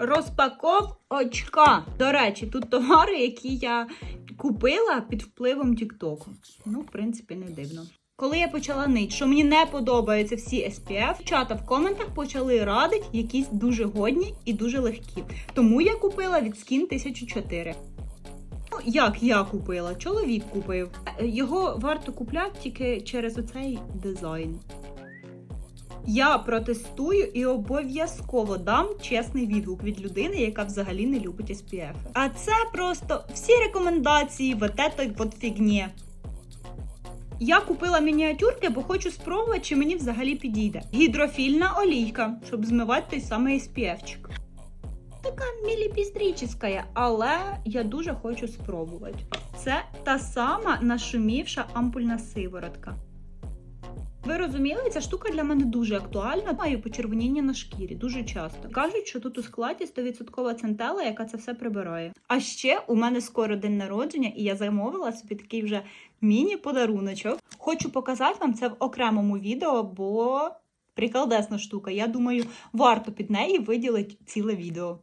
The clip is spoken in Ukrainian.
Розпаковочка. До речі, тут товари, які я купила під впливом Тіктоку. Ну, в принципі, не дивно. Коли я почала нить, що мені не подобаються всі SPF, чата в коментах почали радити якісь дуже годні і дуже легкі. Тому я купила від Skin 1004. Ну, як я купила? Чоловік купив. Е, Його варто купляти тільки через оцей дизайн. Я протестую і обов'язково дам чесний відгук від людини, яка взагалі не любить SPF. А це просто всі рекомендації в этой вот фігні. Я купила мініатюрки, бо хочу спробувати, чи мені взагалі підійде. Гідрофільна олійка, щоб змивати той самий SPF-чик. Така міліпіздрічська, але я дуже хочу спробувати. Це та сама нашумівша ампульна сиворотка. Ви розуміли, ця штука для мене дуже актуальна. Маю почервоніння на шкірі дуже часто. Кажуть, що тут у складі 100% центела, яка це все прибирає. А ще у мене скоро день народження, і я замовила собі такий вже міні-подаруночок. Хочу показати вам це в окремому відео, бо приколдесна штука. Я думаю, варто під неї виділити ціле відео.